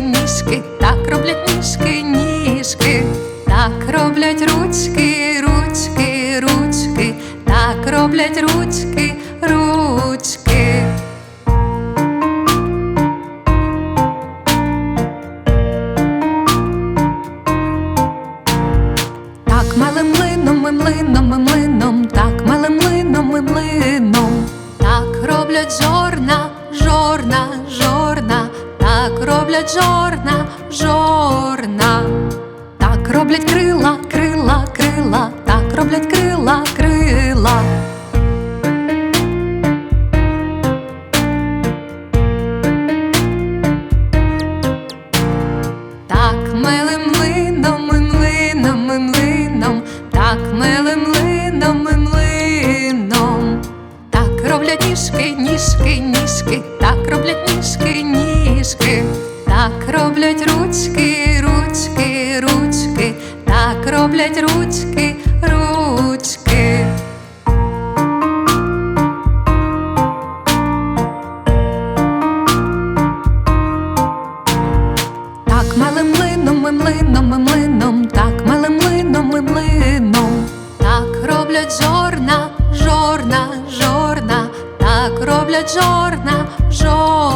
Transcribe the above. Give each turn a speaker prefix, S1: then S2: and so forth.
S1: ніжки, так роблять ніжки, ніжки, так роблять ручки, ручки, ручки, так роблять ручки, ручки. Так малим млином, ми млином, ми млином, так малим млином, ми млином, так роблять жорна, жорна, жорна роблять жорна, жорна. Так роблять крила, крила, крила, так роблять крила, крила. Так милим млином, і млином, і млином, так милим млином, і млином. Так роблять ніжки, ніжки, так ніжки, ніжки, так роблять ручки, ручки, ручки, так роблять ручки, ручки. Так милим млином, і млином, і млином, так милим млином, і млином. Так роблять жорна, жорна, жорна, так роблять жорна, жорна,